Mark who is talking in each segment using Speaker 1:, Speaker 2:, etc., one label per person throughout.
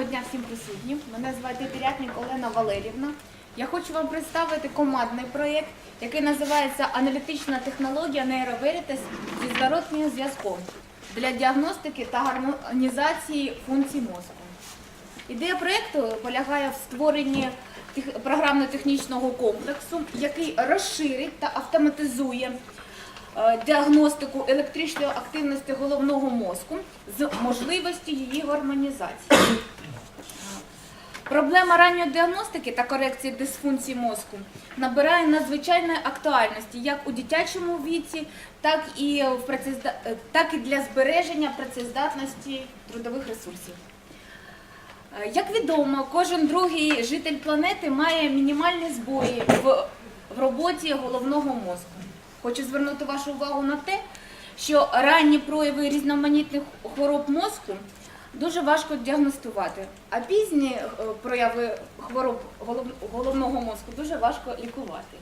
Speaker 1: Доброго дня всім присутнім. Мене звати Терятник Олена Валерівна. Я хочу вам представити командний проєкт, який називається Аналітична технологія нейроверітес зі зворотнім зв'язком для діагностики та гармонізації функцій мозку. Ідея проєкту полягає в створенні тех- програмно-технічного комплексу, який розширить та автоматизує е, діагностику електричної активності головного мозку з можливістю її гармонізації. Проблема ранньої діагностики та корекції дисфункцій мозку набирає надзвичайної актуальності як у дитячому віці, так і, в працезда- так і для збереження працездатності трудових ресурсів. Е, Як відомо, кожен другий житель планети має мінімальні збої в роботі головного мозку. Хочу звернути вашу увагу на те, що ранні прояви різноманітних хвороб мозку дуже важко діагностувати, а пізні е, прояви хвороб головного мозку дуже важко лікувати.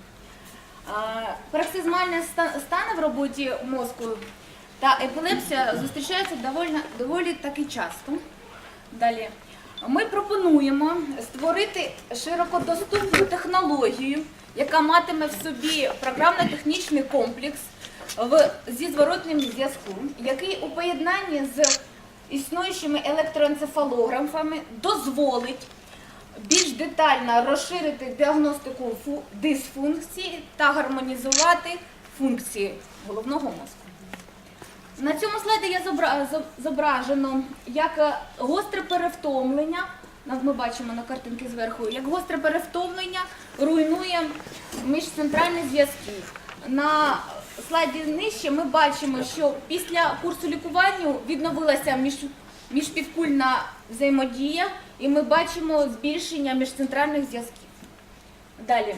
Speaker 1: Пароксизмальні стани в роботі мозку та епілепсія зустрічаються доволі, доволі таки часто. Далі. Ми пропонуємо створити широкодоступну технологію, яка матиме в собі програмно-технічний комплекс в, зі зворотним зв'язком, який у поєднанні з існуючими електроенцефалографами дозволить більш детально розширити діагностику дисфункції та гармонізувати функції головного мозку. На цьому слайді я зображено як е, гостре перевтомлення. Ми бачимо на картинці зверху, як гостре перевтомлення руйнує міжцентральні зв'язки. На слайді нижче ми бачимо, що після курсу лікування відновилася між, міжпідкульна взаємодія, і ми бачимо збільшення міжцентральних зв'язків. Далі,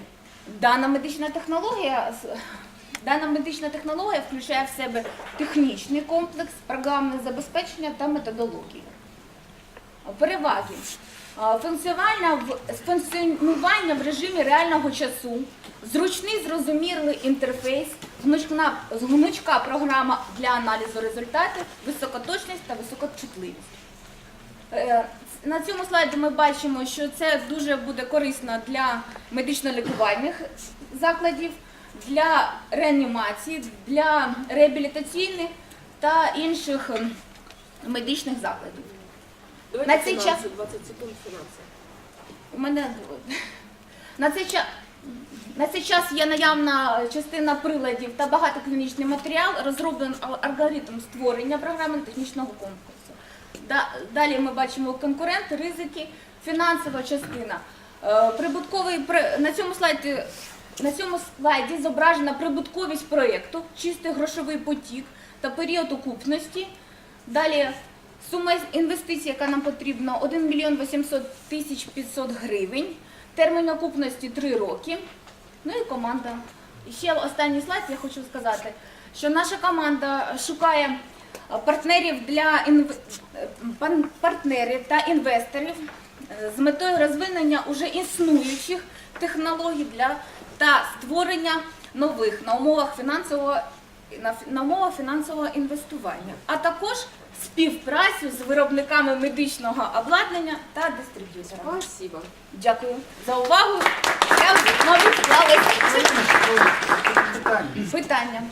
Speaker 1: дана медична технологія дана медична технологія включає в себе технічний комплекс, програмне забезпечення та методологію. Переваги. Функціонування в режимі реального часу, зручний зрозумілий інтерфейс, гнучка, гнучка програма для аналізу результатів, високоточність та високочутливість. Е, На цьому слайді ми бачимо, що це дуже буде корисно для медично-лікувальних закладів, для реанімації, для реабілітаційних та інших ем, медичних закладів.
Speaker 2: Давайте
Speaker 1: На цей
Speaker 2: фінанси,
Speaker 1: час-
Speaker 2: 20 секунд фінанси.
Speaker 1: У мене на цей час. На цей час є наявна частина приладів та багатоклінічний матеріал, розроблений алгоритм створення програми технічного конкурсу. Далі ми бачимо конкурент, ризики, фінансова частина. Е, Прибутковий при- на цьому слайді на цьому слайді зображена прибутковість проєкту, чистий грошовий потік та період окупності. Далі сума інвестицій, яка нам потрібна, 1 мільйон 800 тисяч 500 гривень. Термін окупності 3 роки. Ну і команда. Ще останній слайд я хочу сказати, що наша команда шукає е, партнерів для інв... партнерів та інвесторів е, з метою розвинення уже існуючих технологій для та створення нових на умовах фінансового на, умовах фінансового інвестування, а також співпрацю з виробниками медичного обладнання та дистриб'юторами.
Speaker 2: Спасибо.
Speaker 1: Дякую за увагу. Я знову склалася
Speaker 3: Питання.
Speaker 1: питання.